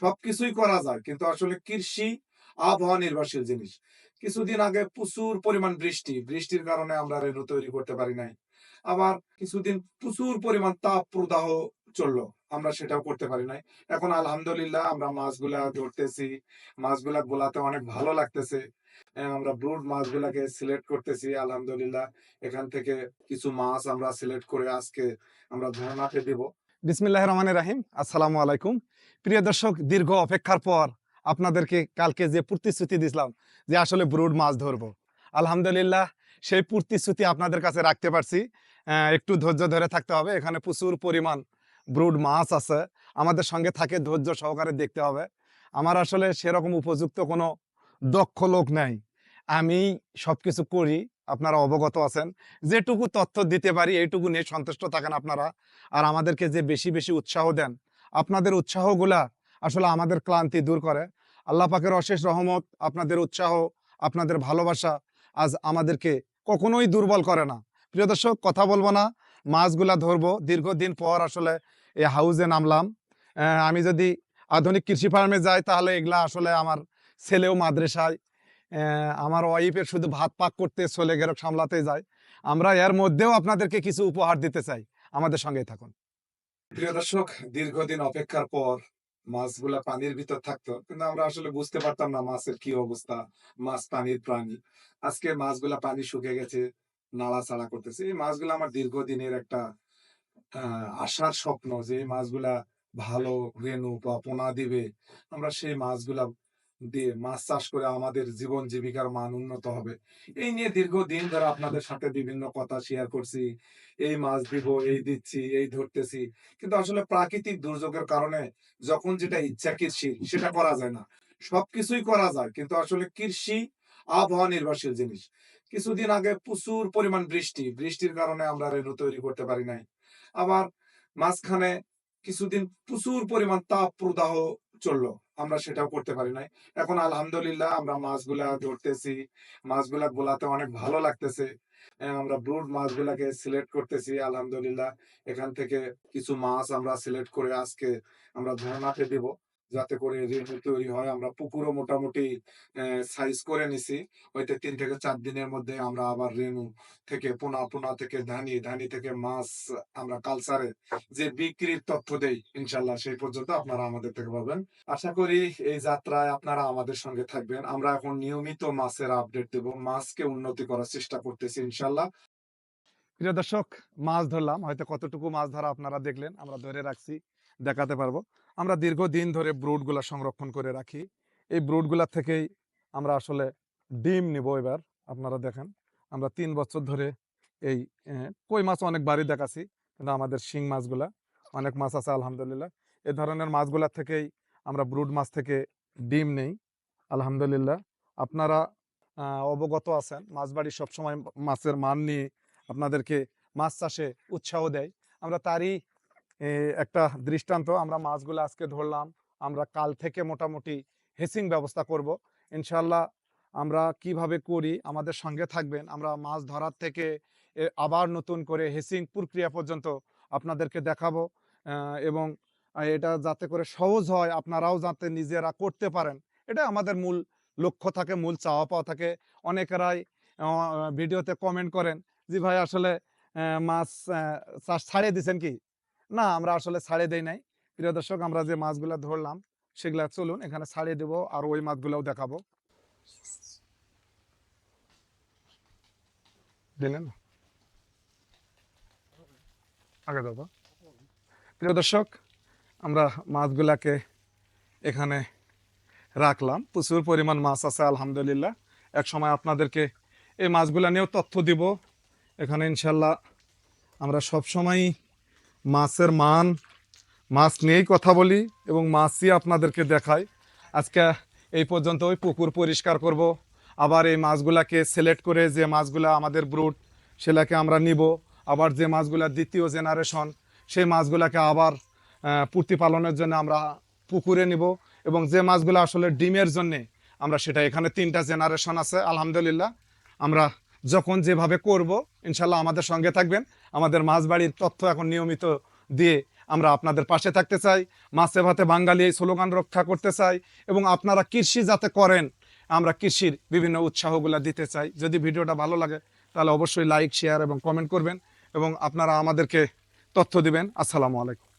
সবকিছুই করা যায়, কিন্তু আসলে কৃষি আবহাওয়া নির্ভরশীল জিনিস। কিছুদিন আগে প্রচুর পরিমাণ বৃষ্টি, বৃষ্টির কারণে আমরা রেণু তৈরি করতে পারি নাই। আবার কিছুদিন প্রচুর পরিমাণ তাপ প্রদাহ চলল, আমরা সেটাও করতে পারি নাই। এখন আলহামদুলিল্লাহ আমরা মাছগুলা ধরতেছি, মাছগুলা গোলাতে অনেক ভালো লাগতেছে। আমরা ব্রুড মাছগুলাকে সিলেক্ট করতেছি, আলহামদুলিল্লাহ। এখান থেকে কিছু মাছ আমরা সিলেক্ট করে আজকে আমরা ধারণাতে দিব। বিসমিল্লাহ রহমান রাহিম। আসসালামু আলাইকুম। প্রিয় দর্শক, দীর্ঘ অপেক্ষার পর আপনাদেরকে কালকে যে প্রতিশ্রুতি দিছিলাম যে আসলে ব্রুড মাছ ধরবো। আলহামদুলিল্লাহ, সেই প্রতিশ্রুতি আপনাদের কাছে রাখতে পারছি। একটু ধৈর্য ধরে থাকতে হবে। এখানে প্রচুর পরিমাণ ব্রুড মাছ আছে। আমাদের সঙ্গে থাকে, ধৈর্য সহকারে দেখতে হবে। আমার আসলে সেরকম উপযুক্ত কোনো দক্ষ লোক নাই। আমি সব কিছু করি, আপনারা অবগত আছেন। যেটুকু তথ্য দিতে পারি, এইটুকু নিয়ে সন্তুষ্ট থাকেন আপনারা। আর আমাদেরকে যে বেশি বেশি উৎসাহ দেন আপনাদের উৎসাহগুলা আসলে আমাদের ক্লান্তি দূর করে। আল্লাহ পাকের অশেষ রহমত আপনাদের উৎসাহ, আপনাদের ভালোবাসা আজ আমাদেরকে কখনোই দুর্বল করে না। প্রিয় দর্শক, কথা বলব না। মাছগুলা ধরবো। দীর্ঘদিন পর আসলে এই হাউজে নামলাম। আমি যদি আধুনিক কৃষি ফার্মে যাই তাহলে এগুলা আসলে আমার ছেলেও মাদ্রাসায়। আমার ওয়াইফের শুধু ভাত পাক করতে চলে গেরক সামলাতে যায়। আমরা এর মধ্যেও আপনাদেরকে কিছু উপহার দিতে চাই। আমাদের সঙ্গেই থাকুন। প্রিয় দর্শক, দীর্ঘদিন অপেক্ষার পর মাছগুলা পানির ভিতর থাকতো, কিন্তু আমরা আসলে বুঝতে পারতাম না মাছের কি অবস্থা, মাছ পানির প্রাণী। আজকে মাছগুলা পানি শুকে গেছে, নাড়াচাড়া করতেছে। এই মাছগুলা আমার দীর্ঘদিনের একটা আশার স্বপ্ন যে এই মাছগুলা ভালো রেণু বা পোনা দিবে। আমরা সেই মাছগুলা দিয়ে মাছ চাষ করে আমাদের জীবন জীবিকার মান উন্নত হবে। এই নিয়ে দীর্ঘদিন ধরে আপনাদের সাথে বিভিন্ন কথা শেয়ার করছি। এই মাছ দিব, এই দিচ্ছি, এই ধরতেছি। কিন্তু আসলে প্রাকৃতিক দুর্যোগের কারণে যখন যেটা ইচ্ছা কৃষি, সেটা করা যায় না। সবকিছুই করা যায়, কিন্তু আসলে কৃষি আবহাওয়া নির্ভরশীল জিনিস। কিছুদিন আগে প্রচুর পরিমাণ বৃষ্টি, বৃষ্টির কারণে আমরা রেণু তৈরি করতে পারি নাই। আবার মাঝখানে কিছুদিন প্রচুর পরিমাণ তাপ প্রদাহ চলল আমরা সেটাও করতে পারি নাই। এখন আলহামদুলিল্লাহ আমরা মাছগুলা ধরতেছি মাছগুলা বোলাতে অনেক ভালো লাগতেছে। আহ, আমরা ব্রুড মাছগুলাকে সিলেক্ট করতেছি আলহামদুলিল্লাহ। এখান থেকে কিছু মাছ আমরা সিলেক্ট করে আজকে আমরা ধারণাতে দিব। যাতে করে রেণু তৈরি হয়। আমরা পুকুরও মোটামুটি সাইজ করে নিছি। হয়তো তিন থেকে চার দিনের মধ্যে আমরা আবার রেণু থেকে পোনা পোনা থেকে ধানি ধানি থেকে মাছ আমরা কালচারে যে বিক্রির তথ্য দেই ইনশাল্লাহ সেই পর্যন্ত আপনারা আমাদের থেকে পাবেন। আশা করি এই যাত্রায় আপনারা আমাদের সঙ্গে থাকবেন। আমরা এখন নিয়মিত মাছের আপডেট দেব, মাছকে উন্নতি করার চেষ্টা করতেছি ইনশাল্লাহ প্রিয় দর্শক, মাছ ধরলাম। হয়তো কতটুকু মাছ ধরা আপনারা দেখলেন, আমরা ধরে রাখছি। দেখাতে পারব। আমরা দীর্ঘদিন ধরে ব্রুডগুলা সংরক্ষণ করে রাখি। এই ব্রুডগুলা থেকেই আমরা আসলে ডিম নিব এবার, আপনারা দেখেন। আমরা তিন বছর ধরে এই কই মাছ অনেক বাড়ি দেখাছি, কিন্তু আমাদের শিং মাছগুলা অনেক মাছ আছে, আলহামদুলিল্লাহ। এ ধরনের মাছগুলা থেকেই আমরা ব্রুড মাছ থেকে ডিম নেই, আলহামদুলিল্লাহ। আপনারা অবগত আছেন মাছ বাড়ি সবসময় মাছের মান নিয়ে আপনাদেরকে মাছ চাষে উৎসাহ দেয়। আমরা তারই একটা দৃষ্টান্ত, আমরা মাছগুলো আজকে ধরলাম, আমরা কাল থেকে মোটামুটি হেসিং ব্যবস্থা করব। ইনশাল্লাহ আমরা কীভাবে করি, আমাদের সঙ্গে থাকবেন, আমরা মাছ ধরার থেকে আবার নতুন করে হেসিং প্রক্রিয়া পর্যন্ত আপনাদেরকে দেখাবো। এবং এটা যাতে করে সহজ হয়, আপনারাও যাতে নিজেরা করতে পারেন এটা আমাদের মূল লক্ষ্য থাকে, মূল চাওয়া পাওয়া থাকে। অনেকেরাই ভিডিওতে কমেন্ট করেন জি ভাই, আসলে মাছ চাষ ছাড়িয়ে দিছেন কি? না, আমরা আসলে ছাড়ে দেই নাই। প্রিয় দর্শক, আমরা যে মাছগুলো ধরলাম, সেগুলা চলুন, এখানে ছাড়িয়ে দেবো আর ওই মাছগুলাও দেখাবো। দিলেন? আগে দাদা প্রিয় দর্শক, আমরা মাছগুলাকে এখানে রাখলাম। প্রচুর পরিমাণ মাছ আছে, আলহামদুলিল্লাহ। এক সময় আপনাদেরকে এই মাছগুলা নিয়েও তথ্য দিব। এখানে ইনশাল্লাহ আমরা সবসময়ই মাছের মান, মাছ নিয়েই কথা বলি এবং মাছই আপনাদেরকে দেখাই। আজকে এই পর্যন্ত ওই পুকুর পরিষ্কার করব। আবার এই মাছগুলাকে সিলেক্ট করে যে মাছগুলা আমাদের ব্রুট সেটাকে আমরা নিব। আবার যে মাছগুলা দ্বিতীয় জেনারেশন সেই মাছগুলাকে আবার প্রতিপালনের জন্য আমরা পুকুরে নিব এবং যে মাছগুলো আসলে ডিমের জন্যে, আমরা সেটা এখানে তিনটা জেনারেশন আছে, আলহামদুলিল্লাহ। আমরা যখন যেভাবে করব, ইনশাল্লাহ আমাদের সঙ্গে থাকবেন। আমাদের মাছ বাড়ির তথ্য এখন নিয়মিত দিয়ে আমরা আপনাদের পাশে থাকতে চাই। মাছে ভাতে বাঙালি এই স্লোগান রক্ষা করতে চাই এবং আপনারা কৃষি যাতে করেন, আমরা কৃষির বিভিন্ন উৎসাহগুলো দিতে চাই। যদি ভিডিওটা ভালো লাগে, তাহলে অবশ্যই লাইক, শেয়ার এবং কমেন্ট করবেন এবং আপনারা আমাদেরকে তথ্য দিবেন। আসসালামু আলাইকুম।